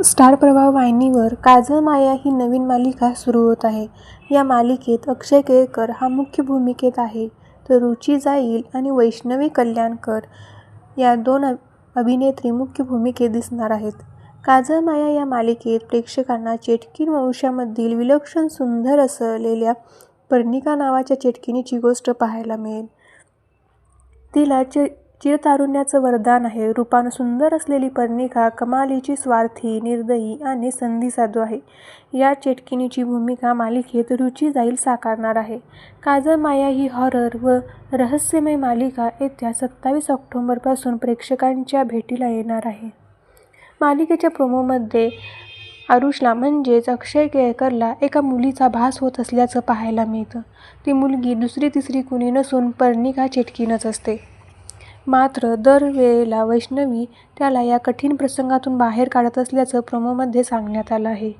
Star प्रवाह वाहिनीवर काजळ माया ही नवीन मालिका सुरू होत आहे. या मालिकेत अक्षय केळकर हा मुख्य भूमिकेत आहे. तर रुची जाईल आणि वैष्णवी कल्याणकर या दोन अभिनेत्री मुख्य भूमिकेत दिसणार आहेत. काजळ माया या मालिकेत प्रेक्षकांना चेटकीन वंशामधील विलक्षण सुंदर असलेल्या पर्णिका नावाच्या चेटकिनीची गोष्ट पाहायला मिळेल. तिला चे चिरतारुण्याचं वरदान आहे. रूपानं सुंदर असलेली पर्णिका कमालीची स्वार्थी निर्दयी आणि संधी साधू आहे. या चेटकिनीची भूमिका मालिकेत रुची जाईल साकारणार आहे. काजळ माया ही हॉरर व रहस्यमय मालिका येत्या सत्तावीस ऑक्टोंबरपासून प्रेक्षकांच्या भेटीला येणार आहे. मालिकेच्या प्रोमोमध्ये आरुषला म्हणजेच अक्षय केळकरला एका मुलीचा भास होत असल्याचं पाहायला मिळतं. ती मुलगी दुसरी तिसरी कुणी नसून पर्णिका चेटकीनच असते. मात्र दरवेळेला वैष्णवी त्याला या कठीण प्रसंगातून बाहेर काढत असल्याचं प्रोमोमध्ये सांगण्यात आलं आहे.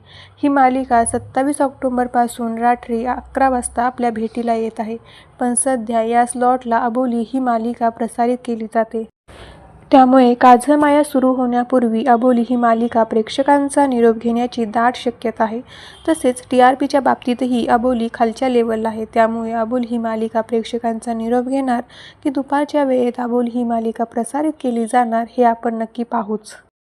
ही मालिका सत्तावीस ऑक्टोबरपासून रात्री अकरा वाजता आपल्या भेटीला येत आहे. पण सध्या या स्लॉटला अबोली ही मालिका प्रसारित केली जाते. त्यामुळे काझमाया सुरू होण्यापूर्वी अबोली ही मालिका प्रेक्षकांचा निरोप घेण्याची दाट शक्यता आहे. तसेच टी आर पीच्या बाबतीतही अबोली खालच्या लेवलला आहे. त्यामुळे अबोली ही मालिका प्रेक्षकांचा निरोप घेणार की दुपारच्या वेळेत अबोली ही मालिका प्रसारित केली जाणार हे आपण नक्की पाहूच.